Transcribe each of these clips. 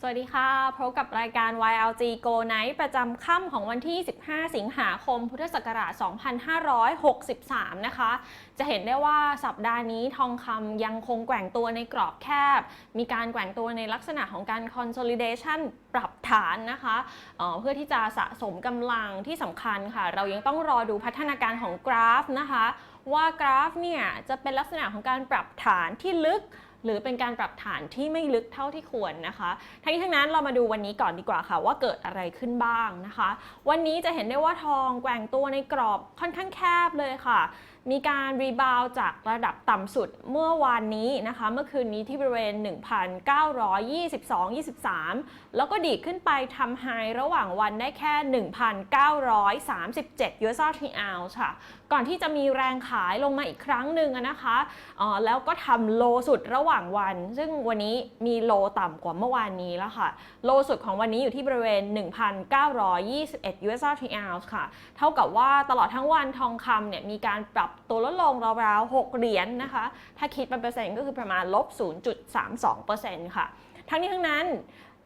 สวัสดีค่ะพบกับรายการ YLG Go Night ประจำค่ำของวันที่ 15 สิงหาคม พุทธศักราช 2563 นะคะ จะเห็นได้ว่าสัปดาห์นี้ทองคำยังคงแกว่งตัวในกรอบแคบ มีการแกว่งตัวในลักษณะของการ consolidation ปรับฐานนะคะเออเพื่อที่จะสะสมกำลังที่สำคัญค่ะ เรายังต้องรอดูพัฒนาการของกราฟนะคะ ว่ากราฟเนี่ยจะเป็นลักษณะของการปรับฐานที่ลึก หรือเป็นการปรับฐานที่ไม่ลึกเท่าที่ควรนะคะ ทั้งนี้ทั้งนั้นเรามาดูวันนี้ก่อนดีกว่าค่ะว่าเกิดอะไรขึ้นบ้างนะคะ วันนี้จะเห็นได้ว่าทองแกว่งตัวในกรอบค่อนข้างแคบเลยค่ะ มีการรีบาวจากระดับต่ำสุดเมื่อวานนี้นะคะ เมื่อคืนนี้ที่บริเวณ 1,922-23 แล้วก็ดีขึ้นไปทำไฮระหว่างวันได้แค่ 1,937 US dollar per ounce ค่ะ ก่อนที่จะมีแรงขายลงมาอีกครั้งหนึ่งนะคะเอ่อแล้วก็ทำโลสุดระหว่างวัน ซึ่งวันนี้มีโลต่ำกว่าเมื่อวานนี้แล้วค่ะ โลสุดของวันนี้อยู่ที่บริเวณ 1,921 US dollar per ounce ค่ะ เท่ากับว่าตลอดทั้งวันทองคำเนี่ยมีการปรับตัวลดลงราวๆ 6 เหรียญนนะคะ ถ้าคิดเป็นเปอร์เซ็นต์ก็คือประมาณลบ 0.32%ค่ะ ทั้งนี้ทั้งนั้น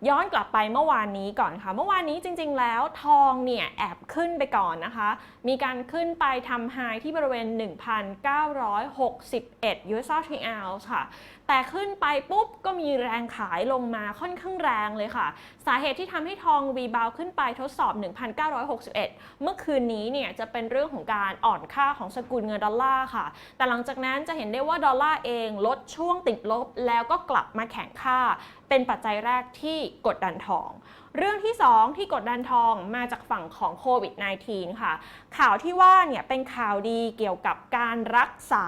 ย้อนกลับไปเมื่อวานนี้ก่อนค่ะ เมื่อวานนี้จริง ๆ แล้วทองเนี่ยแอบขึ้นไปก่อนนะคะ มีการขึ้นไปทำไฮที่บริเวณ 1,961 US dollar per ounce ค่ะ แต่ขึ้นไปปุ๊บก็มีแรงขายลงมาค่อนข้างแรงเลยค่ะ สาเหตุที่ทำให้ทองรีบาวขึ้นไปทดสอบ 1,961 เมื่อคืนนี้เนี่ยจะเป็นเรื่องของการอ่อนค่าของสกุลเงินดอลลาร์ค่ะ แต่หลังจากนั้นจะเห็นได้ว่าดอลลาร์เองลดช่วงติดลบแล้วก็กลับมาแข็งค่า เป็นปัจจัยแรกที่กดดันทอง เรื่องที่ 2 ที่กดดันทองมาจากฝั่งของโควิด -19 ค่ะ ข่าวที่ว่าเนี่ยเป็นข่าวดีเกี่ยวกับการรักษา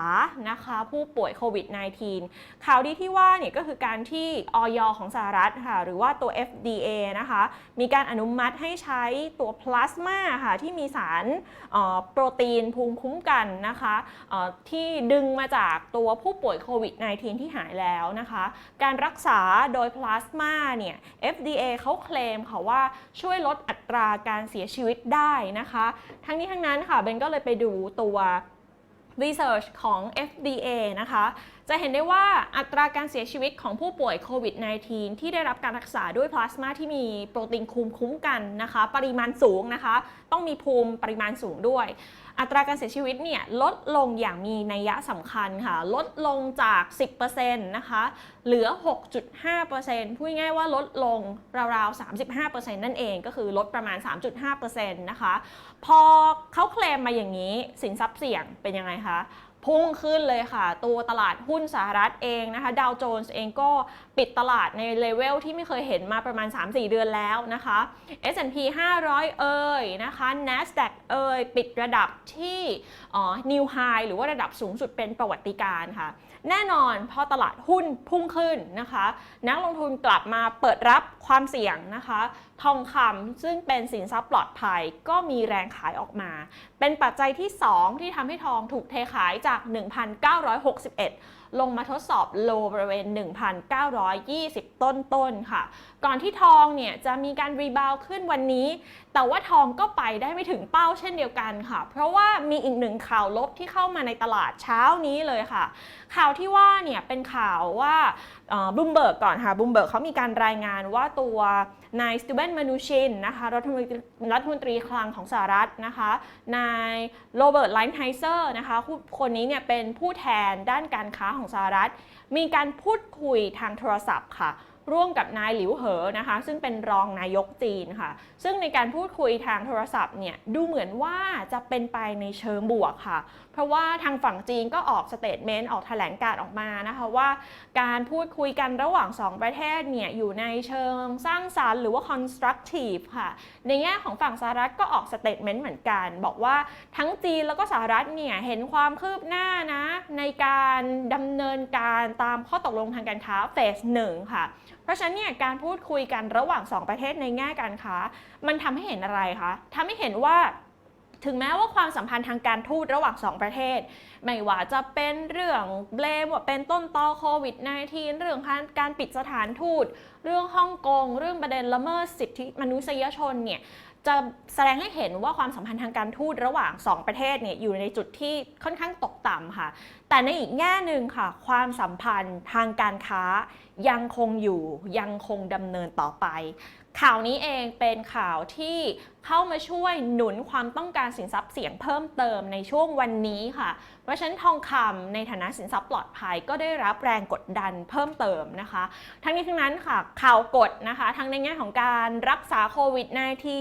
นะคะผู้ป่วยโควิด -19 ข่าวดีที่ว่าเนี่ยก็คือการที่ออยของสหรัฐค่ะหรือว่าตัว FDA นะคะมีการอนุมัติให้ใช้ตัวพลาสมาค่ะที่มีสารโปรตีนภูมิคุ้มกันนะคะที่ดึงมาจากตัวผู้ป่วยโควิด -19 ที่หายแล้วนะคะ การรักษาโดยพลาสมาเนี่ย FDA เขาเคลมค่ะว่าช่วยลดอัตราการเสียชีวิตได้นะคะ ทั้งนี้ทั้งนั้นค่ะเบนก็เลยไปดูตัว Research ของ FDA นะคะ จะเห็นได้ว่าอัตราการเสียชีวิตของผู้ป่วยโควิด -19 ที่ได้รับการรักษาด้วยพลาสมาที่มีโปรตีนคุมคุ้มกันนะคะ ปริมาณสูงนะคะ ต้องมีภูมิปริมาณสูงด้วย อัตราการเสียชีวิตเนี่ยลดลงอย่างมีนัยยะสำคัญค่ะ ลดลงจาก 10%นะคะเหลือ 6.5%พูดง่ายว่าลดลงราวๆ 35%นั่นเองก็คือลดประมาณ 3.5%นะคะ พอเขาเคลมมาอย่างนี้สินทรัพย์เสี่ยงเป็นยังไงคะ พุ่งขึ้นเลยค่ะ ตัวตลาดหุ้นสหรัฐเองนะคะดาวโจนส์เองก็ปิดตลาดในเลเวลที่ไม่เคยเห็นมาประมาณ 3-4 เดือนแล้วนะคะ S&P 500 เอ่ยนะคะ NASDAQ เอ่ยปิดระดับที่อ่อ new high หรือว่าระดับสูงสุดเป็นประวัติการ์ค่ะ แน่นอนพอตลาดหุ้นพุ่งขึ้นนะคะ นักลงทุนกลับมาเปิดรับความเสี่ยงนะคะ ทองคำซึ่งเป็นสินทรัพย์ปลอดภัยก็มีแรงขายออกมา เป็นปัจจัยที่ 2 ที่ทำให้ทองถูกเทขายจาก 1,961ลงมาทดสอบโลบริเวณ 1,920 ต้นๆนค่ะ ก่อนที่ทองเนี่ยจะมีการรีบาวขึ้นวันนี้ แต่ว่าทองก็ไปได้ไม่ถึงเป้าเช่นเดียวกันค่ะ เพราะว่ามีอีกหนึ่งข่าวลบที่เข้ามาในตลาดเช้านี้เลยค่ะ ข่าวที่ว่าเนี่ยเป็นข่าวว่าบลูมเบิร์กก่อนค่ะบลูมเบิร์กเขามีการรายงานว่าตัวนายสตีเวนมานูชินนะคะรัฐมนตรีรัฐมนตรีคลังของสหรัฐนะคะนายโรเบิร์ตไลน์ไฮเซอร์นะคะคนนี้เนี่ยเป็นผู้แทนด้านการค้าของสหรัฐ มีการพูดคุยทางโทรศัพท์ค่ะ ร่วมกับนายหลิวเหอนะคะ ซึ่งเป็นรองนายกจีนค่ะ ซึ่งในการพูดคุยทางโทรศัพท์เนี่ยดูเหมือนว่าจะเป็นไปในเชิงบวกค่ะ เพราะว่าทางฝั่งจีนก็ออกสเตทเมนต์ออกแถลงการออกมานะคะว่า การพูดคุยกันระหว่าง 2 ประเทศเนี่ยอยู่ในเชิงสร้างสรรค์หรือว่า constructive ค่ะ ในแง่ของฝั่งสหรัฐก็ออกสเตทเมนต์เหมือนกัน บอกว่าทั้งจีนแล้วก็สหรัฐเนี่ยเห็นความคืบหน้านะในการดำเนินการตามข้อตกลงทางการค้าเฟสหนึ่งค่ะ ราะฉะนั้นเนี่ยการพูดคุยกันระหว่าง 2 ประเทศในแง่การค้า มันทำให้เห็นอะไรคะทำให้เห็นว่าถึงแม้ว่าความสัมพันธ์ทางการทูตระหว่าง 2 ประเทศ ไม่ว่าจะเป็นเรื่องเบลมว่าเป็นต้นตอโควิด -19 เรื่องการปิดสถานทูต เรื่องฮ่องกง เรื่องประเด็นละเมิดสิทธิมนุษยชนเนี่ยจะแสดงให้เห็นว่าความสัมพันธ์ทางการทูตระหว่าง 2 ประเทศเนี่ยอยู่ในจุดที่ค่อนข้างตกต่ำค่ะ แต่ในอีกแง่หนึ่งค่ะ ความสัมพันธ์ทางการค้า ยังคงอยู่ยังคงดำเนินต่อไป ข่าวนี้เองเป็นข่าวที่เข้ามาช่วยหนุนความต้องการสินทรัพย์เสี่ยงเพิ่มเติมในช่วงวันนี้ค่ะ เพราะฉะนั้นทองคำในฐานะสินทรัพย์ปลอดภัยก็ได้รับแรงกดดันเพิ่มเติมนะคะ ทั้งนี้ทั้งนั้นค่ะข่าวกดนะคะทั้งในแง่ของการรักษาโควิด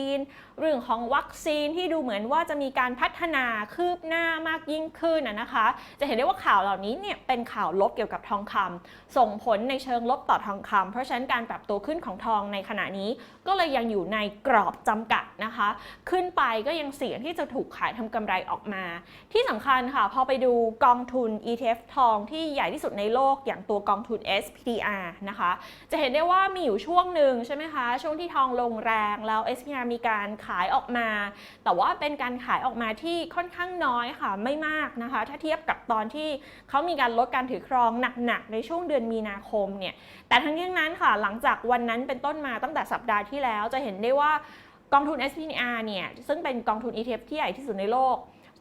-19 เรื่องของวัคซีนที่ดูเหมือนว่าจะมีการพัฒนาคืบหน้ามากยิ่งขึ้นนะนะคะ จะเห็นได้ว่าข่าวเหล่านี้เนี่ยเป็นข่าวลบเกี่ยวกับทองคำส่งผลในเชิงลบต่อทองคำเพราะฉะนั้นการปรับตัวขึ้นของทองในขณะนี้ก็เลยยังอยู่ในกรอบจำกัดนะคะขึ้นไปก็ยังเสี่ยงที่จะถูกขายทำกำไรออกมา ที่สำคัญค่ะ พอไปดูกองทุน ETF ทองที่ใหญ่ที่สุดในโลกอย่างตัวกองทุน SPDR นะคะ จะเห็นได้ว่ามีอยู่ช่วงหนึ่งใช่ไหมคะ ช่วงที่ทองลงแรงแล้ว SPDR มีการขายออกมา แต่ว่าเป็นการขายออกมาที่ค่อนข้างน้อยค่ะไม่มากนะคะ ถ้าเทียบกับตอนที่เขามีการลดการถือครองหนักๆในช่วงเดือนมีนาคมเนี่ยแต่ทั้งนี้ทั้งนั้นค่ะหลังจากวันนั้นเป็นต้นมาตั้งแต่สัปดาห์ที่แล้วจะเห็นได้ว่า กองทุน SPDR เนี่ยซึ่งเป็นกองทุน ETF ที่ใหญ่ที่สุดในโลก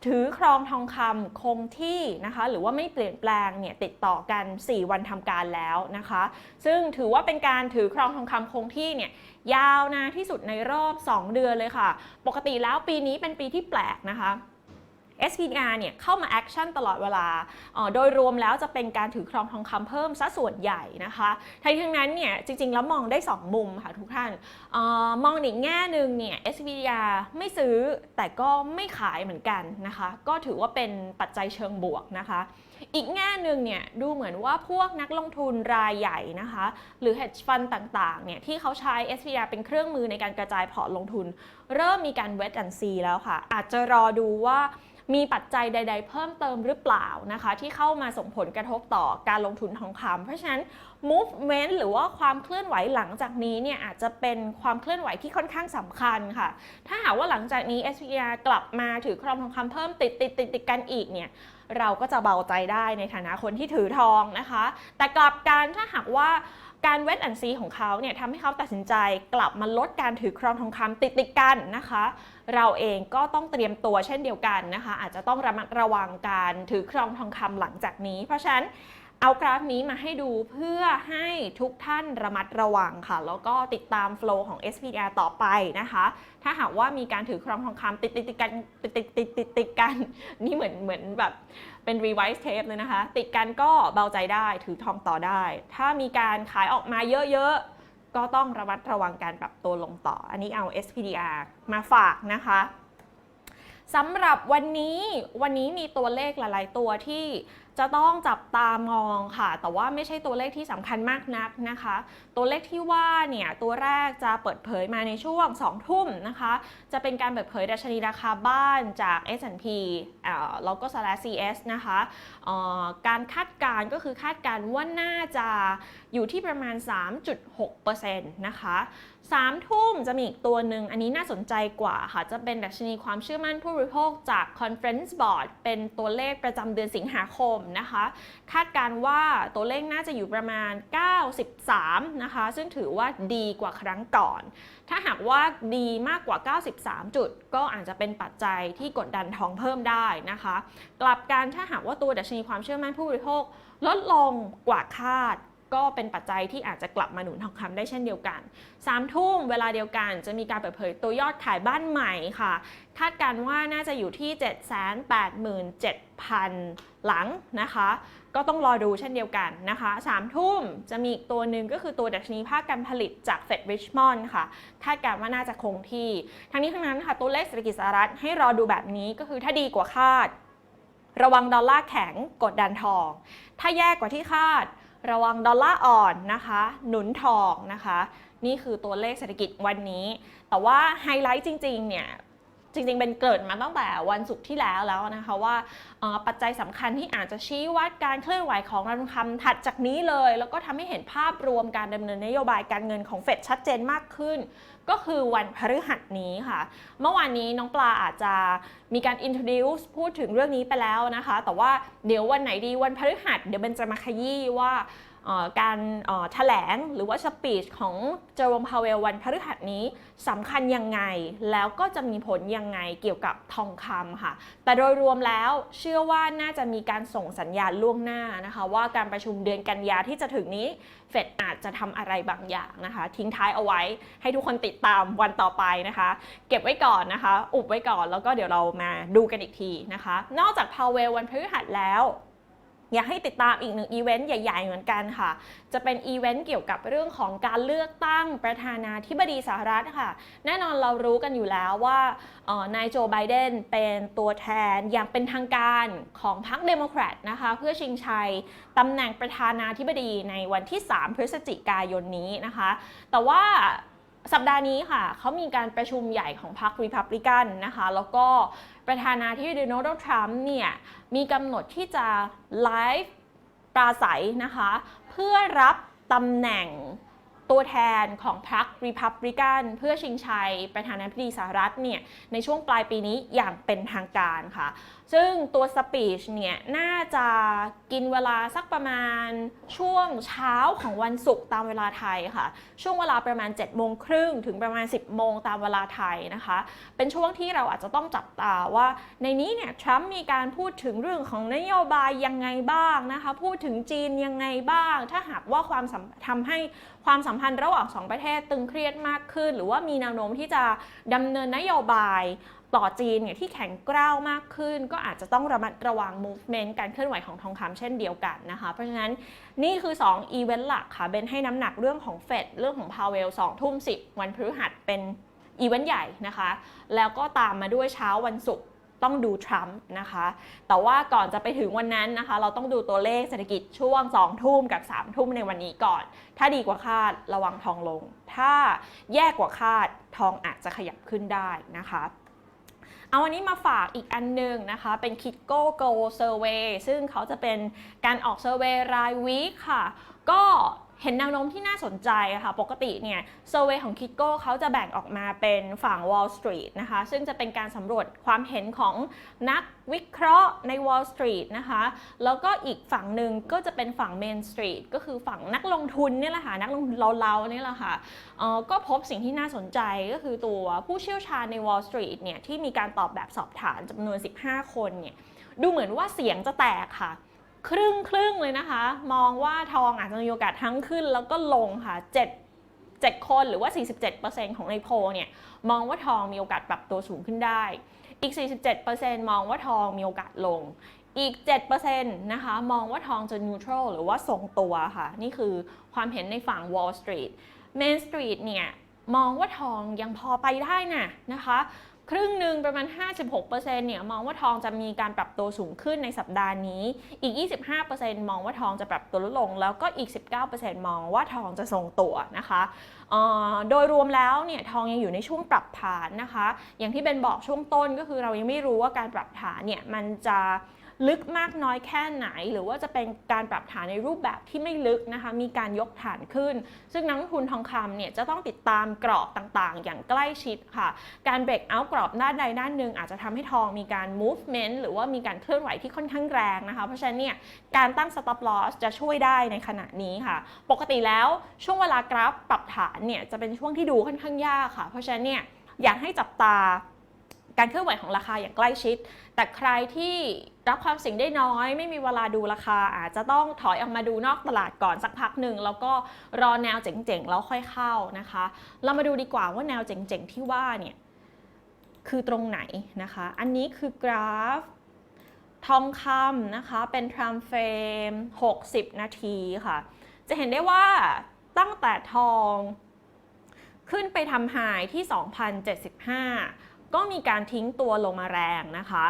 ถือครองทองคำคงที่นะคะหรือว่าไม่เปลี่ยนแปลงเนี่ยติดต่อกัน 4 วันทำการแล้วนะคะ ซึ่งถือว่าเป็นการถือครองทองคำคงที่เนี่ยยาวนานที่สุดในรอบ 2 เดือนเลยค่ะ ปกติแล้วปีนี้เป็นปีที่แปลกนะคะ SPDR เนี่ยเข้ามาแอคชั่นตลอดเวลา โดยรวมแล้วจะเป็นการถือครองทองคำเพิ่มซะส่วนใหญ่นะคะทั้งนี้ทั้งนั้นเนี่ยจริงๆ แล้วมองได้ 2 มุมค่ะทุกท่านออมองอีกแง่หนึ่งเนี่ย SPDR ไม่ซื้อแต่ก็ไม่ขายเหมือนกันนะคะ ก็ถือว่าเป็นปัจจัยเชิงบวกนะคะ อีกแง่หนึ่งเนี่ยดูเหมือนว่าพวกนักลงทุนรายใหญ่นะคะ หรือ hedge fund ต่างๆเนี่ยที่เขาใช้ SPDR เป็นเครื่องมือในการกระจายพอร์ตลงทุน เริ่มมีการ wait and see แล้วค่ะ อาจจะรอดูว่า มีปัจจัยใด ๆ เพิ่มเติมหรือเปล่านะคะ ที่เข้ามาส่งผลกระทบต่อการลงทุนทองคำเพราะฉะนั้น movement หรือว่าความเคลื่อนไหวหลังจากนี้เนี่ยอาจจะเป็นความเคลื่อนไหวที่ค่อนข้างสำคัญค่ะ ถ้าหากว่าหลังจากนี้ SPR กลับมาถือครองทองคำเพิ่มติดติดติดติดกันอีกเนี่ยเราก็จะเบาใจได้ในฐานะคนที่ถือทองนะคะ แต่กลับกันถ้าหากว่า การเวทแอนซีของเขาเนี่ยทำให้เขาตัดสินใจกลับมาลดการถือครองทองคำติดติดกันนะคะ เราเองก็ต้องเตรียมตัวเช่นเดียวกันนะคะ อาจจะต้องระมัดระวังการถือครองทองคำหลังจากนี้ เพราะฉะนั้น เอากราฟนี้มาให้ดูเพื่อให้ทุกท่านระมัดระวังค่ะ แล้วก็ติดตามโฟล์ของ SPDR ต่อไปนะคะ ถ้าหากว่ามีการถือครองทองคำติดติดติดกันติดติดติดติดติดกัน นี่เหมือนเหมือนแบบเป็น revise tape เลยนะคะ ติดกันก็เบาใจได้ถือทองต่อได้ ถ้ามีการขายออกมาเยอะๆ ก็ต้องระมัดระวังการปรับตัวลงต่อ อันนี้เอา SPDR มาฝากนะคะสำหรับวันนี้วันนี้มีตัวเลขหลาย ๆ ตัวที่จะต้องจับตามองค่ะ แต่ว่าไม่ใช่ตัวเลขที่สำคัญมากนักนะคะ ตัวเลขที่ว่าเนี่ยตัวแรกจะเปิดเผยมาในช่วง 2 ทุ่มนะคะ จะเป็นการเปิดเผยดัชนีราคาบ้านจาก S&P อ่าแล้วก็ CS นะคะอ่อการคาดการณ์ก็คือคาดการณ์ว่าน่าจะอยู่ที่ประมาณ 3.6%นะคะสามทุ่มจะมีอีกตัวหนึ่งอันนี้น่าสนใจกว่าค่ะ จะเป็นดัชนีความเชื่อมั่นผู้บริโภคจาก Conference Board เป็นตัวเลขประจำเดือนสิงหาคมนะคะ คาดการว่าตัวเลขน่าจะอยู่ประมาณ 93 นะคะ ซึ่งถือว่าดีกว่าครั้งก่อน ถ้าหากว่าดีมากกว่า 93 จุด ก็อาจจะเป็นปัจจัยที่กดดันทองเพิ่มได้นะคะ กลับกันถ้าหากว่าตัวดัชนีความเชื่อมั่นผู้บริโภคลดลงกว่าคาด ก็เป็นปัจจัยที่อาจจะกลับมาหนุนทองคำได้เช่นเดียวกันสามทุ่มเวลาเดียวกันจะมีการเปิดเผยตัวยอดขายบ้านใหม่ค่ะ คาดการณ์ว่าน่าจะอยู่ที่ 787,000 หลังนะคะ ก็ต้องรอดูเช่นเดียวกันนะคะสามทุ่มจะมีอีกตัวหนึ่งก็คือตัวดัชนีภาคการผลิตจากเฟดริชมอนด์ค่ะ คาดการณ์ว่าน่าจะคงที่ ทั้งนี้ทั้งนั้นค่ะตัวเลขเศรษฐกิจสหรัฐให้รอดูแบบนี้ก็คือถ้าดีกว่าคาด ระวังดอลลาร์แข็งกดดันทอง ถ้าแย่กว่าที่คาด ระวังดอลลาร์อ่อนนะคะ หนุนทองนะคะ นี่คือตัวเลขเศรษฐกิจวันนี้ แต่ว่าไฮไลท์จริงๆเนี่ยจริงๆ เป็นเกิดมาตั้งแต่วันศุกร์ที่แล้วแล้วนะคะว่าปัจจัยสำคัญที่อาจจะชี้วัดการเคลื่อนไหวของราคาถัดจากนี้เลย แล้วก็ทำให้เห็นภาพรวมการดำเนินนโยบายการเงินของเฟดชัดเจนมากขึ้น ก็คือวันพฤหัสนี้ค่ะ เมื่อวานนี้น้องปลาอาจจะมีการ introduce พูดถึงเรื่องนี้ไปแล้วนะคะ แต่ว่าเดี๋ยววันไหนดีวันพฤหัส เดี๋ยวเบนจะมาขยี้ว่า การแถลงหรือว่าสปีชของเจอร์มพาวเวลวันพฤหัสนี้สำคัญยังไง แล้วก็จะมีผลยังไงเกี่ยวกับทองคำค่ะ แต่โดยรวมแล้วเชื่อว่าน่าจะมีการส่งสัญญาณล่วงหน้านะคะ ว่าการประชุมเดือนกันยาที่จะถึงนี้ เฟดอาจจะทำอะไรบางอย่างนะคะ ทิ้งท้ายเอาไว้ให้ทุกคนติดตามวันต่อไปนะคะ เก็บไว้ก่อนนะคะ อุบไว้ก่อนแล้วก็เดี๋ยวเรามาดูกันอีกทีนะคะ นอกจากพาวเวลวันพฤหัสแล้ว อยากให้ติดตามอีกหนึ่งอีเวนต์ใหญ่ ๆ เหมือนกันค่ะ จะเป็นอีเวนต์เกี่ยวกับเรื่องของการเลือกตั้งประธานาธิบดีสหรัฐค่ะ แน่นอนเรารู้กันอยู่แล้วว่านายโจไบเดนเป็นตัวแทนอย่างเป็นทางการของพรรคเดโมแครตนะคะ เพื่อชิงชัยตำแหน่งประธานาธิบดีในวันที่ 3 พฤศจิกายนนี้นะคะ แต่ว่าสัปดาห์นี้ค่ะเขามีการประชุมใหญ่ของพรรครีพับลิกันนะคะ แล้วก็ ประธานาธิบดีโดนัลด์ทรัมป์เนี่ยมีกำหนดที่จะไลฟ์ปราศัยนะคะ เพื่อรับตำแหน่งตัวแทนของพรรครีพับลิกันเพื่อชิงชัยประธานาธิบดีสหรัฐเนี่ยในช่วงปลายปีนี้อย่างเป็นทางการค่ะ ซึ่งตัวสปีชเนี่ยน่าจะกินเวลาสักประมาณช่วงเช้าของวันศุกร์ตามเวลาไทยค่ะ ช่วงเวลาประมาณ7โมงครึ่งถึงประมาณ 10โมงตามเวลาไทยนะคะ เป็นช่วงที่เราอาจจะต้องจับตาว่า ในนี้เนี่ยทรัมป์มีการพูดถึงเรื่องของนโยบายยังไงบ้างนะคะ พูดถึงจีนยังไงบ้าง ถ้าหากว่าความสัมทำให้ความสัมพันธ์ระหว่างสองประเทศตึงเครียดมากขึ้น หรือว่ามีแนวโน้มที่จะดำเนินนโยบาย ต่อจีนเนี่ยที่แข็งกร้าวมากขึ้น ก็อาจจะต้องระมัดระวัง movement การเคลื่อนไหวของทองคำเช่นเดียวกันนะคะ เพราะฉะนั้นนี่คือ 2 อีเวนต์หลักค่ะเบนให้น้ำหนักเรื่องของเฟดเรื่องของพาวเวล2ทุ่ม10วันพฤหัสเป็นอีเวนต์ใหญ่นะคะ แล้วก็ตามมาด้วยเช้าวันศุกร์ต้องดูทรัมป์นะคะ แต่ว่าก่อนจะไปถึงวันนั้นนะคะ เราต้องดูตัวเลขเศรษฐกิจช่วง 2 ทุ่มกับ 3 ทุ่มในวันนี้ก่อน ถ้าดีกว่าคาดระวังทองลง ถ้าแย่กว่าคาดทองอาจจะขยับขึ้นได้นะคะ เอาวันนี้มาฝากอีกอันหนึงนะคะ เป็น Kitco Go Survey ซึ่งเขาจะเป็นการออกเซอร์เวย์รายวีคค่ะ ก็ เห็นแนวโน้มที่น่าสนใจค่ะปกติเนี่ยเซอร์เวยของ Kitco เขาจะแบ่งออกมาเป็นฝั่ง Wall Street นะคะซึ่งจะเป็นการสำรวจความเห็นของนักวิเคราะห์ใน Wall Street นะคะแล้วก็อีกฝั่งหนึ่งก็จะเป็นฝั่ง Main Street ก็คือฝั่งนักลงทุนเนี่ยแหละค่ะนักลงทุนเราๆเนี่ยแหละค่ะก็พบสิ่งที่น่าสนใจก็คือตัวผู้เชี่ยวชาญใน Wall Street เนี่ยที่มีการตอบแบบสอบถามจำนวน 15 คนเนี่ยดูเหมือนว่าเสียงจะแตกค่ะ ครึ่งครึ่งเลยนะคะ มองว่าทองอาจจะมีโอกาสทั้งขึ้นแล้วก็ลงค่ะ 7 7 คนหรือว่า 47%ของในโพเนี่ยมองว่าทองมีโอกาสปรับตัวสูงขึ้นได้ อีก 47%มองว่าทองมีโอกาสลง อีก 7%นะคะ มองว่าทองจะ neutral หรือว่าทรงตัวค่ะ นี่คือความเห็นในฝั่ง Wall Street Main Street เนี่ยมองว่าทองยังพอไปได้น่ะนะคะ ครึ่งหนึ่งประมาณ 56%เนี่ยมองว่าทองจะมีการปรับตัวสูงขึ้นในสัปดาห์นี้ อีก 25%มองว่าทองจะปรับตัวลดลง แล้วก็อีก 19%มองว่าทองจะทรงตัวนะคะอ่อโดยรวมแล้วเนี่ยทองยังอยู่ในช่วงปรับฐานนะคะ อย่างที่เบนบอกช่วงต้นก็คือเรายังไม่รู้ว่าการปรับฐานเนี่ยมันจะ ลึกมากน้อยแค่ไหน หรือว่าจะเป็นการปรับฐานในรูปแบบที่ไม่ลึกนะคะ มีการยกฐานขึ้น ซึ่งนักทุนทองคำเนี่ยจะต้องติดตามกรอบต่างๆ อย่างใกล้ชิดค่ะ การเบรกเอากรอบด้านใดด้านหนึ่งอาจจะทำให้ทองมีการ movement หรือว่ามีการเคลื่อนไหวที่ค่อนข้างแรงนะคะ เพราะฉะนั้นเนี่ยการตั้ง stop loss จะช่วยได้ในขณะนี้ค่ะ ปกติแล้วช่วงเวลากราฟปรับฐานเนี่ยจะเป็นช่วงที่ดูค่อนข้างยากค่ะ เพราะฉะนั้นเนี่ยอยากให้จับตา การเคลื่อนไหวของราคาอย่างใกล้ชิด แต่ใครที่รับความเสี่ยงได้น้อย ไม่มีเวลาดูราคาอาจจะต้องถอยออกมาดูนอกตลาดก่อนสักพักหนึ่ง แล้วก็รอแนวเจ๋งๆ แล้วค่อยเข้านะคะ เรามาดูดีกว่าว่าแนวเจ๋งๆ ที่ว่าเนี่ยคือตรงไหนนะคะ อันนี้คือกราฟทองคำนะคะ เป็น time frame 60 นาทีค่ะ จะเห็นได้ว่าตั้งแต่ทองขึ้นไปทำไฮที่ 2,075 ก็มีการทิ้งตัวลงมาแรงนะคะ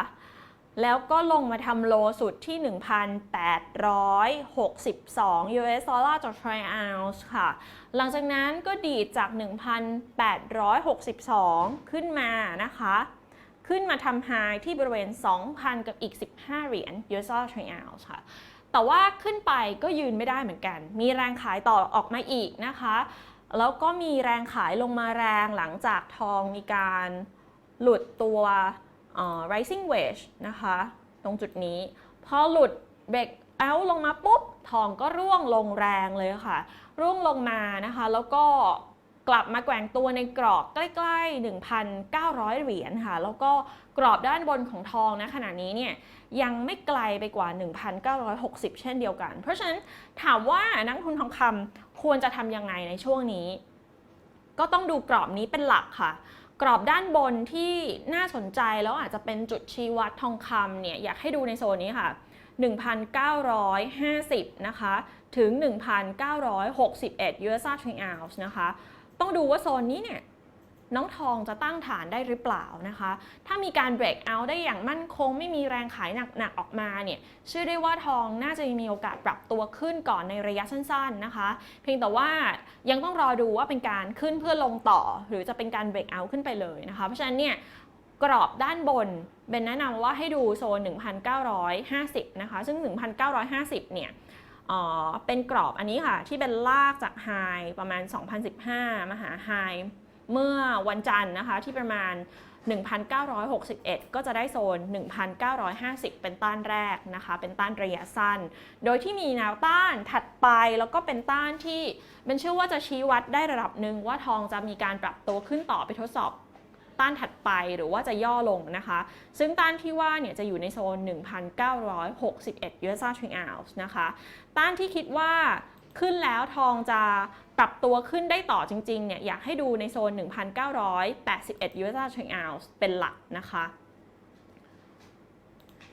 แล้วก็ลงมาทำโลสุดที่ 1,862 US ดอลลาร์ต่อ troy ounce ค่ะ หลังจากนั้นก็ดีดจาก 1,862 ขึ้นมานะคะ ขึ้นมาทำไฮที่บริเวณ 2,000 กับอีก 15 เหรียญ US ดอลลาร์ troy ounce ค่ะแต่ว่าขึ้นไปก็ยืนไม่ได้เหมือนกัน มีแรงขายต่อออกมาอีกนะคะ แล้วก็มีแรงขายลงมาแรงหลังจากทองมีการ หลุดตัว rising wedge นะคะ ตรงจุดนี้ พอหลุด break out ลงมาปุ๊บ ทองก็ร่วงลงแรงเลยค่ะ ร่วงลงมานะคะ แล้วก็กลับมาแกว่งตัวในกรอบใกล้ๆ 1,900 เหรียญค่ะ แล้วก็กรอบด้านบนของทองนะขณะนี้เนี่ยยังไม่ไกลไปกว่า 1,960 เช่นเดียวกัน เพราะฉะนั้นถามว่านักทุนทองคำควรจะทำยังไงในช่วงนี้ ก็ต้องดูกรอบนี้เป็นหลักค่ะ กรอบด้านบนที่น่าสนใจแล้วอาจจะเป็นจุดชี้วัดทองคำเนี่ยอยากให้ดูในโซนนี้ค่ะ 1,950 นะคะ ถึง 1,961 US Trading Ounce นะคะ ต้องดูว่าโซนนี้เนี่ย น้องทองจะตั้งฐานได้หรือเปล่านะคะ ถ้ามีการ break out ได้อย่างมั่นคง ไม่มีแรงขายหนักๆออกมาเนี่ยเชื่อได้ว่าทองน่าจะมีโอกาสปรับตัวขึ้นก่อนในระยะสั้นๆนะคะ เพียงแต่ว่ายังต้องรอดูว่าเป็นการขึ้นเพื่อลงต่อ หรือจะเป็นการ break out ขึ้นไปเลยนะคะ เพราะฉะนั้นเนี่ยกรอบด้านบนเป็นแนะนำว่าให้ดูโซน 1,950 นะคะ ซึ่ง 1,950 เนี่ยเป็นกรอบอันนี้ค่ะ ที่เป็นลากจากไฮประมาณ 2015 มาหาไฮ เมื่อวันจันทร์นะคะที่ประมาณ 1,961 ก็จะได้โซน 1,950 เป็นต้านแรกนะคะ เป็นต้านระยะสั้น โดยที่มีแนวต้านถัดไปแล้วก็เป็นต้านที่เป็นเชื่อว่าจะชี้วัดได้ระดับหนึ่งว่าทองจะมีการปรับตัวขึ้นต่อไปทดสอบต้านถัดไปหรือว่าจะย่อลงนะคะ ซึ่งต้านที่ว่าเนี่ยจะอยู่ในโซน 1,961 US Trading Ounce นะคะ ต้านที่คิดว่าขึ้นแล้วทองจะ ปรับตัวขึ้นได้ต่อจริงๆเนี่ยอยากให้ดูในโซน 1,981 US Trading Ounce เป็นหลักนะคะ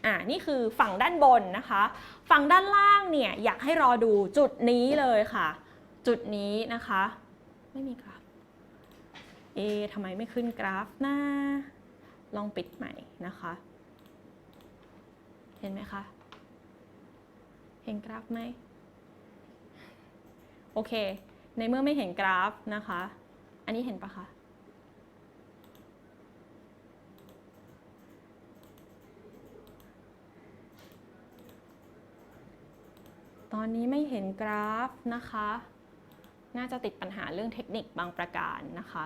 อ่านี่คือฝั่งด้านบนนะคะ ฝั่งด้านล่างเนี่ยอยากให้รอดูจุดนี้เลยค่ะ จุดนี้นะคะ ไม่มีกราฟ เอทำไมไม่ขึ้นกราฟนะลองปิดใหม่นะคะ เห็นไหมคะ เห็นกราฟไหมโอเค ในเมื่อไม่เห็นกราฟนะคะ อันนี้เห็นปะคะ ตอนนี้ไม่เห็นกราฟนะคะ น่าจะติดปัญหาเรื่องเทคนิคบางประการนะคะ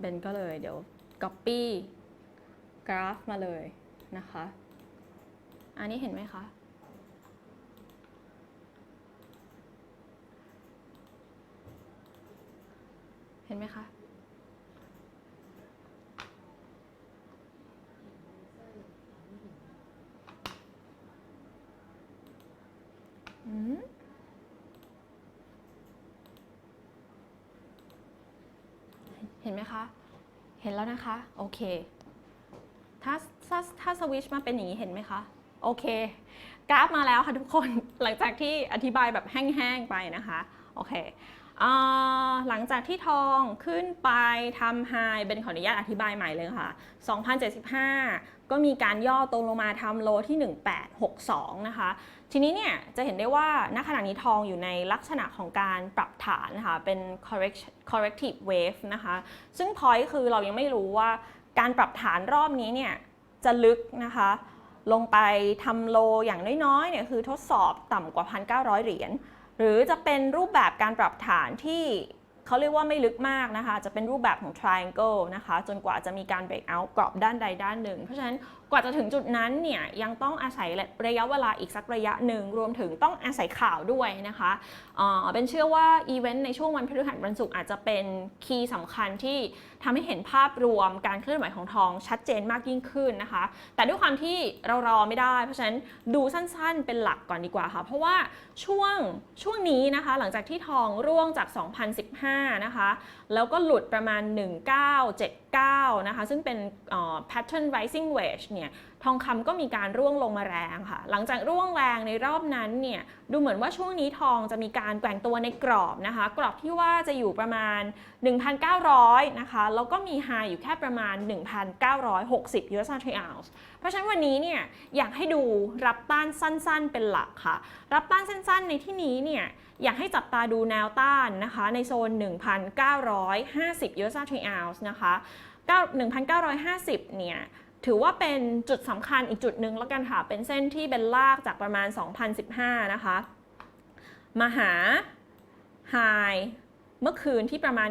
เบนก็เลยเดี๋ยว Copy กราฟมาเลยนะคะ อันนี้เห็นไหมคะ เห็นไหมคะ อืม เห็นไหมคะ เห็นแล้วนะคะ โอเค ถ้าถ้าถ้าสวิชมาเป็นอย่างนี้เห็นไหมคะ โอเค กราฟมาแล้วค่ะทุกคน หลังจากที่อธิบายแบบแห้งๆไปนะคะ โอเคหลังจากที่ทองขึ้นไปทำไฮเป็นขออนุญาตอธิบายใหม่เลยค่ะ 2075 ก็มีการย่อตรงลงมาทำโลที่ 1862 นะคะ ทีนี้เนี่ยจะเห็นได้ว่าณขณะนี้ทองอยู่ในลักษณะของการปรับฐานนะคะเป็น corrective wave นะคะ ซึ่ง point คือเรายังไม่รู้ว่าการปรับฐานรอบนี้เนี่ยจะลึกนะคะ ลงไปทำโลอย่างน้อยๆเนี่ยคือทดสอบต่ำกว่า 1,900 เหรียญหรือจะเป็นรูปแบบการปรับฐานที่เขาเรียกว่าไม่ลึกมากนะคะ จะเป็นรูปแบบของ triangle นะคะ จนกว่าจะมีการ break out กรอบด้านใดด้านหนึ่ง เพราะฉะนั้น กว่าจะถึงจุดนั้นเนี่ยยังต้องอาศัยระยะเวลาอีกสักระยะหนึ่งรวมถึงต้องอาศัยข่าวด้วยนะคะเอ่อเป็นเชื่อว่าอีเวนต์ในช่วงวันพฤหัสวันศุกร์อาจจะเป็นคีย์สำคัญที่ทำให้เห็นภาพรวมการเคลื่อนไหวของทองชัดเจนมากยิ่งขึ้นนะคะ แต่ด้วยความที่เรารอไม่ได้ เพราะฉะนั้นดูสั้นๆเป็นหลักก่อนดีกว่าค่ะเพราะว่าช่วงช่วงนี้นะคะ หลังจากที่ทองร่วงจาก 2015 นะคะ แล้วก็หลุดประมาณ 1979นะคะ ซึ่งเป็น pattern rising wedge เนี่ย ทองคำก็มีการร่วงลงมาแรงค่ะ หลังจากร่วงแรงในรอบนั้นเนี่ยดูเหมือนว่าช่วงนี้ทองจะมีการแกว่งตัวในกรอบนะคะ กรอบที่ว่าจะอยู่ประมาณ 1,900 นะคะ แล้วก็มีไฮอยู่แค่ประมาณ 1,960 US dollar per ounce เพราะฉะนั้นวันนี้เนี่ยอยากให้ดูรับต้านสั้นๆเป็นหลักค่ะ รับต้านสั้นๆในที่นี้เนี่ยอยากให้จับตาดูแนวต้านนะคะในโซน 1,950 US dollar per ounce นะคะ 1,950 เนี่ย ถือว่าเป็นจุดสำคัญอีกจุดหนึ่งแล้วกันค่ะ เป็นเส้นที่เป็นลากจากประมาณ 2015 นะคะ มาหาไฮเมื่อคืนที่ประมาณ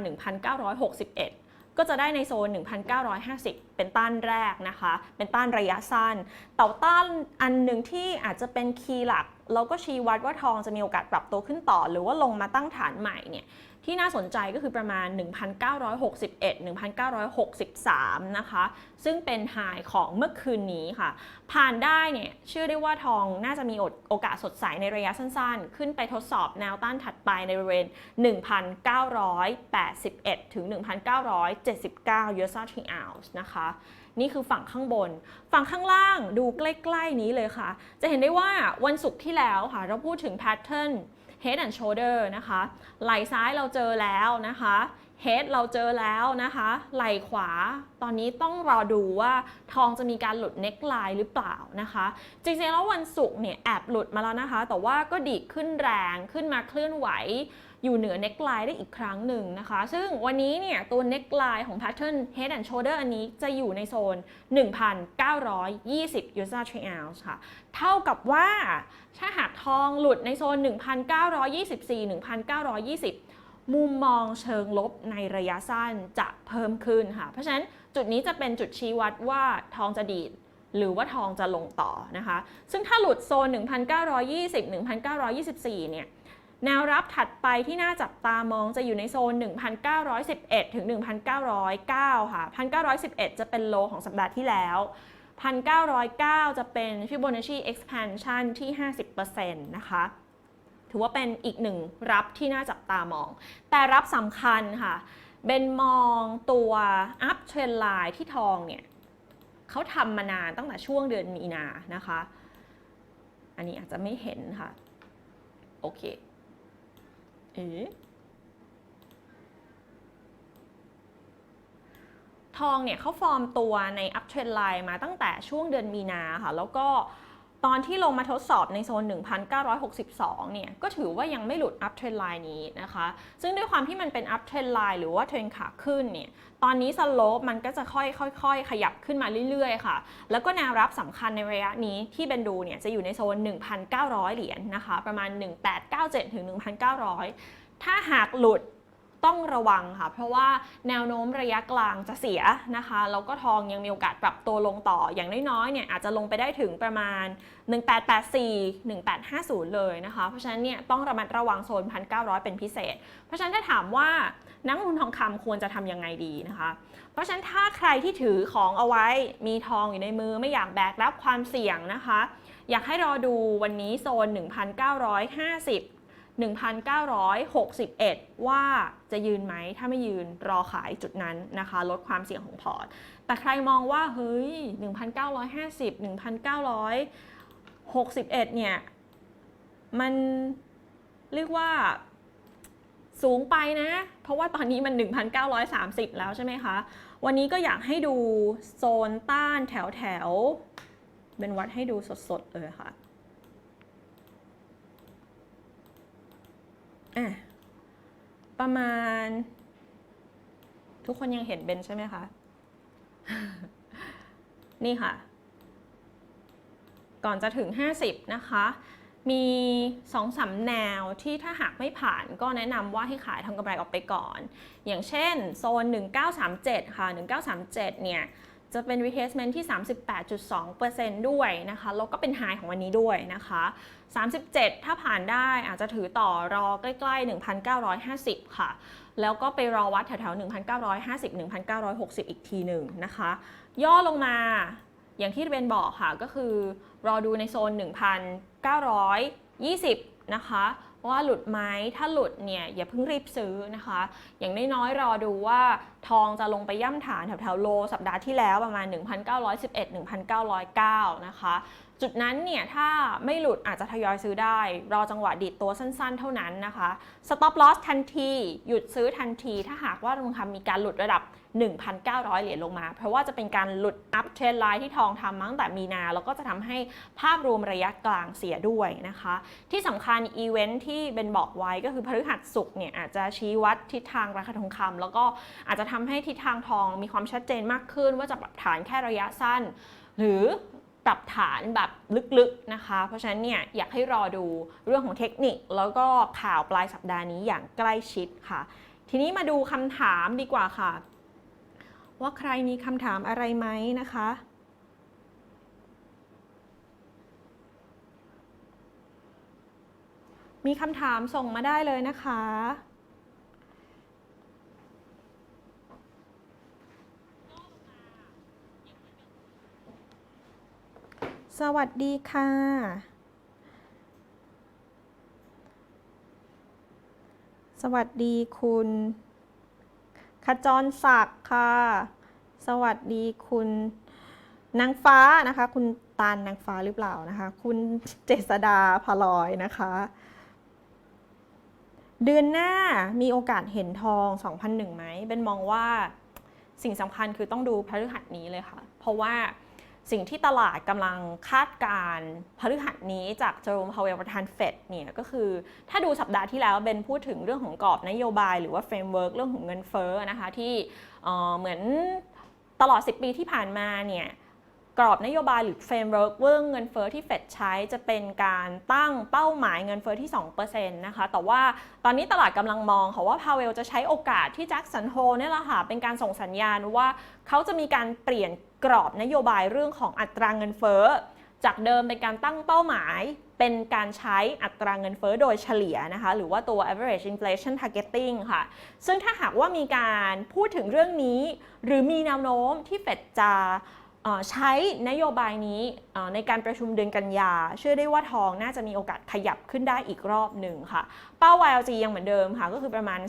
1,961 ก็จะได้ในโซน 1,950 เป็นต้านแรกนะคะ เป็นต้านระยะสั้น แต่ต้านอันหนึ่งที่อาจจะเป็นคีย์หลักแล้วก็ชี้วัดว่าทองจะมีโอกาสปรับตัวขึ้นต่อ หรือว่าลงมาตั้งฐานใหม่เนี่ย ที่น่าสนใจก็คือประมาณ 1,961 1,963 นะคะ ซึ่งเป็นไฮของเมื่อคืนนี้ค่ะ ผ่านได้เนี่ยเชื่อได้ว่าทองน่าจะมีโอกาสสดใสในระยะสั้นๆ ขึ้นไปทดสอบแนวต้านถัดไปในบริเวณ 1,981 ถึง 1,979 US dollar per ounce นะคะนี่คือฝั่งข้างบน ฝั่งข้างล่างดูใกล้ ๆ นี้เลยค่ะ จะเห็นได้ว่าวันศุกร์ที่แล้วค่ะ เราพูดถึง pattern head and shoulder นะคะ ไหล่ซ้ายเราเจอแล้วนะคะ head เราเจอแล้วนะคะ ไหล่ขวา ตอนนี้ต้องรอดูว่าทองจะมีการหลุด neckline หรือเปล่านะคะ จริงๆแล้ววันศุกร์เนี่ยแอบหลุดมาแล้วนะคะ แต่ว่าก็ดีขึ้นแรงขึ้นมาเคลื่อนไหว อยู่เหนือ neckline ได้อีกครั้งหนึ่งนะคะ ซึ่งวันนี้เนี่ยตัว neckline ของ pattern head and shoulder อันนี้จะอยู่ในโซน 1,920 US dollar per ounce ค่ะ เท่ากับว่าถ้าหากทองหลุดในโซน 1,924 1,920มุมมองเชิงลบในระยะสั้นจะเพิ่มขึ้นค่ะ เพราะฉะนั้นจุดนี้จะเป็นจุดชี้วัดว่าทองจะดีด หรือว่าทองจะลงต่อนะคะ ซึ่งถ้าหลุดโซน 1,920 1,924 เนี่ย แนวรับถัดไปที่น่าจับตามองจะอยู่ในโซน 1,911 ถึง 1,909 ค่ะ 1,911 จะเป็นโลของสัปดาห์ที่แล้ว 1,909 จะเป็น Fibonacci expansion ที่ 50%นะคะถือว่าเป็นอีกหนึ่งรับที่น่าจับตามอง แต่รับสำคัญค่ะ เป็นมองตัว up trend line ที่ทองเนี่ยเขาทำมานานตั้งแต่ช่วงเดือนมีนานะคะ อันนี้อาจจะไม่เห็นค่ะ โอเค ทองเนี่ยเขาฟอร์มตัวในอัพเทรนไลน์มาตั้งแต่ช่วงเดือนมีนาค่ะ แล้วก็ ตอนที่ลงมาทดสอบในโซน 1,962 เนี่ย ก็ถือว่ายังไม่หลุด up trend line นี้นะคะ ซึ่งด้วยความที่มันเป็น up trend line หรือว่าเทรนขาขึ้นเนี่ย ตอนนี้สโลปมันก็จะค่อยๆ ขยับขึ้นมาเรื่อยๆ ค่ะ แล้วก็แนวรับสำคัญในระยะนี้ที่เบนดูเนี่ย จะอยู่ในโซน 1,900 เหรียญนะคะ ประมาณ 1897 ถึง 1,900 ถ้าหากหลุด ต้องระวังค่ะ เพราะว่าแนวโน้มระยะกลางจะเสียนะคะแล้วก็ทองยังมีโอกาสปรับตัวลงต่ออย่างน้อยๆเนี่ยอาจจะลงไปได้ถึงประมาณ 1884 1850 เลยนะคะ เพราะฉะนั้นเนี่ยต้องระมัดระวังโซน 1,900 เป็นพิเศษ เพราะฉะนั้นถ้าถามว่านักลงทุนทองคำควรจะทำยังไงดีนะคะ เพราะฉะนั้นถ้าใครที่ถือของเอาไว้มีทองอยู่ในมือไม่อยากแบกรับความเสี่ยงนะคะ อยากให้รอดูวันนี้โซน 1,950 1,961 ว่าจะยืนไหม ถ้าไม่ยืนรอขายจุดนั้นนะคะ ลดความเสี่ยงของพอร์ต แต่ใครมองว่า เฮ้ย 1,950 1,961 เนี่ย มันเรียกว่าสูงไปนะ เพราะว่าตอนนี้มัน 1,930 แล้วใช่ไหมคะ วันนี้ก็อยากให้ดูโซนต้านแถวแถวเป็นวัดให้ดูสดๆเลยค่ะ อะประมาณ ทุกคนยังเห็นเบนใช่ไหมคะ นี่ค่ะ ก่อนจะถึง 50 นะคะ มี2อสาแนวที่ถ้าหากไม่ผ่านก็แนะนำว่าให้ขายทำกำไรออกไปก่อน อย่างเช่น โซน 1937 ค่ะ 1937 เนี่ย จะเป็น retracement ที่ 38.2%ด้วยนะคะ แล้วก็เป็นไฮของวันนี้ด้วยนะคะ 37 ถ้าผ่านได้อาจจะถือต่อรอใกล้ๆ 1,950 ค่ะ แล้วก็ไปรอวัดแถวๆ 1,950 1,960 อีกทีหนึ่งนะคะ ย่อลงมาอย่างที่เบนบอกค่ะ ก็คือรอดูในโซน 1,920 นะคะ ว่าหลุดไหมถ้าหลุดเนี่ยอย่าเพิ่งรีบซื้อนะคะ อย่างน้อยๆรอดูว่าทองจะลงไปย่ำฐานแถวๆโล สัปดาห์ที่แล้วประมาณ 1,911-1,909 นะคะ จุดนั้นเนี่ยถ้าไม่หลุดอาจจะทยอยซื้อได้ รอจังหวะดีดตัวสั้นๆ เท่านั้นนะคะ stop loss ทันที หยุดซื้อทันที ถ้าหากว่าทองคำมีการหลุดระดับ 1,900 เหรียญลงมา เพราะว่าจะเป็นการหลุดอัพเทรนไลน์ที่ทองทำมาตั้งแต่มีนา แล้วก็จะทำให้ภาพรวมระยะกลางเสียด้วยนะคะ ที่สำคัญอีเวนท์ที่เป็นบอกไว้ก็คือพฤหัสศุกร์เนี่ยอาจจะชี้วัดทิศทางราคาทองคำแล้วก็อาจจะทำให้ทิศทางทองมีความชัดเจนมากขึ้น ว่าจะปรับฐานแค่ระยะสั้น หรือปรับฐานแบบลึกๆนะคะ เพราะฉะนั้นเนี่ยอยากให้รอดูเรื่องของเทคนิคแล้วก็ข่าวปลายสัปดาห์นี้อย่างใกล้ชิดค่ะ ทีนี้มาดูคำถามดีกว่าค่ะ ว่าใครมีคำถามอะไรไหมนะคะ มีคำถามส่งมาได้เลยนะคะสวัสดีค่ะ สวัสดีคุณ ขจรศักดิ์ค่ะ สวัสดีคุณนางฟ้านะคะ คุณตาลนางฟ้าหรือเปล่านะคะ คุณเจษดาพลอยนะคะ เดือนหน้ามีโอกาสเห็นทอง 2,001ไหมเป็นมองว่าสิ่งสำคัญคือต้องดูพฤหัสนี้เลยค่ะ เพราะว่า สิ่งที่ตลาดกำลังคาดการพฤหัสนี้จากเจอร์มพาวเวลประธานเฟดเนี่ยก็คือถ้าดูสัปดาห์ที่แล้วเบนพูดถึงเรื่องของกรอบนโยบายหรือว่าเฟรมเวิร์กเรื่องของเงินเฟ้อนะคะที่เหมือนตลอด 10 ปีที่ผ่านมาเนี่ยกรอบนโยบายหรือเฟรมเวิร์กเรื่องเงินเฟ้อที่เฟดใช้จะเป็นการตั้งเป้าหมายเงินเฟ้อที่ 2%นะคะ แต่ว่าตอนนี้ตลาดกำลังมองค่ะว่าพาเวลจะใช้โอกาสที่แจ็คสันโฮเนี่ยแหละค่ะเป็นการส่งสัญญาณว่าเขาจะมีการเปลี่ยน กรอบนโยบายเรื่องของอัตราเงินเฟ้อ จากเดิมเป็นการตั้งเป้าหมาย เป็นการใช้อัตราเงินเฟ้อโดยเฉลี่ยนะคะ หรือว่าตัว average inflation targeting ค่ะ ซึ่งถ้าหากว่ามีการพูดถึงเรื่องนี้ หรือมีแนวโน้มที่เฟดจะใช้นโยบายนี้ในการประชุมเดือนกันยา เชื่อได้ว่าทองน่าจะมีโอกาสขยับขึ้นได้อีกรอบหนึ่งค่ะ เป้า YLG ยังเหมือนเดิมค่ะ ก็คือประมาณ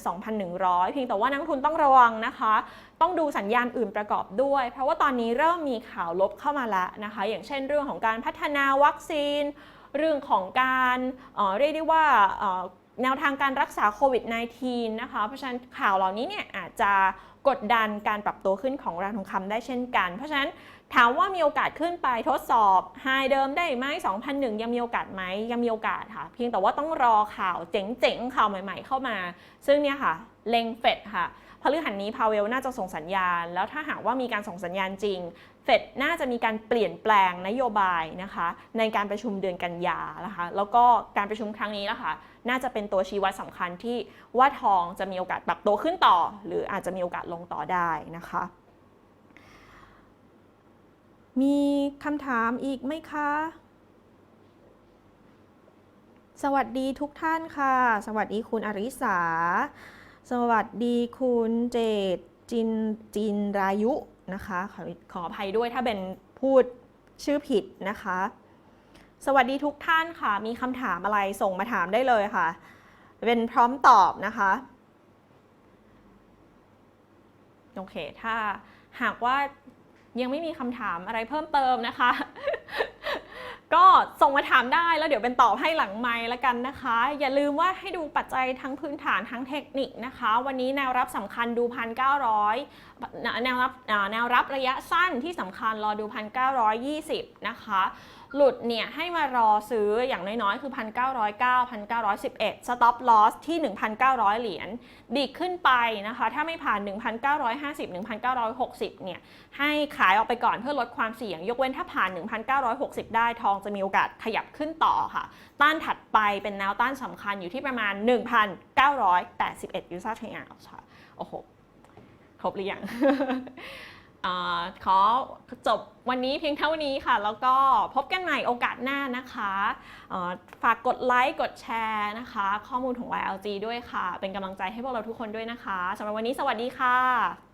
2,100 เพียงแต่ว่านักทุนต้องระวังนะคะ ต้องดูสัญญาณอื่นประกอบด้วย เพราะว่าตอนนี้เริ่มมีข่าวลบเข้ามาแล้วนะคะ อย่างเช่นเรื่องของการพัฒนาวัคซีน เรื่องของการเอ่อเรียกได้ว่าเอ่อแนวทางการรักษาโควิด -19 นะคะ เพราะฉะนั้นข่าวเหล่านี้เนี่ยอาจจะกดดันการปรับตัวขึ้นของราคาทองคำได้เช่นกัน เพราะฉะนั้นถามว่ามีโอกาสขึ้นไปทดสอบไฮเดิมได้ไหม2001 ยังมีโอกาสไหมยังมีโอกาสค่ะ เพียงแต่ว่าต้องรอข่าวเจ๋งๆ ข่าวใหม่ๆ เข้ามา ซึ่งเนี่ยค่ะ เล็งเฟดค่ะ พฤหัสนี้พาเวลน่าจะส่งสัญญาณ แล้วถ้าหากว่ามีการส่งสัญญาณจริง เฟดน่าจะมีการเปลี่ยนแปลงนโยบายนะคะ ในการประชุมเดือนกันยานะคะแล้วก็การประชุมครั้งนี้ละค่ะน่าจะเป็นตัวชี้วัดสำคัญที่ว่าทองจะมีโอกาสปรับตัวขึ้นต่อ หรืออาจจะมีโอกาสลงต่อได้นะคะมีคำถามอีกไหมคะ สวัสดีทุกท่านค่ะ สวัสดีคุณอริสา สวัสดีคุณเจตจินจินรายุนะคะขอขออภัยด้วยถ้าเป็นพูดชื่อผิดนะคะ สวัสดีทุกท่านค่ะ มีคำถามอะไรส่งมาถามได้เลยค่ะ เป็นพร้อมตอบนะคะ โอเค ถ้าหากว่ายังไม่มีคำถามอะไรเพิ่มเติมนะคะ ก็ส่งมาถามได้แล้วเดี๋ยวเป็นตอบให้หลังไมค์ละกันนะคะ อย่าลืมว่าให้ดูปัจจัยทั้งพื้นฐานทั้งเทคนิคนะคะ วันนี้แนวรับสำคัญดู 1,900 แนวรับแนวรับระยะสั้นที่สำคัญรอดู 1,920 นะคะ หลุดเนี่ยให้มารอซื้ออย่างน้อยๆ คือ 1,909 1,911 stop loss ที่ 1,900 เหรียญดีดขึ้นไปนะคะ ถ้าไม่ผ่าน 1,950 1,960 เนี่ย ให้ขายออกไปก่อนเพื่อลดความเสี่ยง ยกเว้นถ้าผ่าน 1,960 ได้ทองจะมีโอกาสขยับขึ้นต่อค่ะ ต้านถัดไปเป็นแนวต้านสำคัญอยู่ที่ประมาณ 1,981 user t r a ค่ะ โอ้โหครบหรือยัง อขอจบวันนี้เพียงเท่านี้ค่ะ แล้วก็พบกันใหม่โอกาสหน้านะคะฝากกดไลค์กดแชร์นะคะ ข้อมูลของ YLG ด้วยค่ะ เป็นกำลังใจให้พวกเราทุกคนด้วยนะคะสำหรับวันนี้สวัสดีค่ะ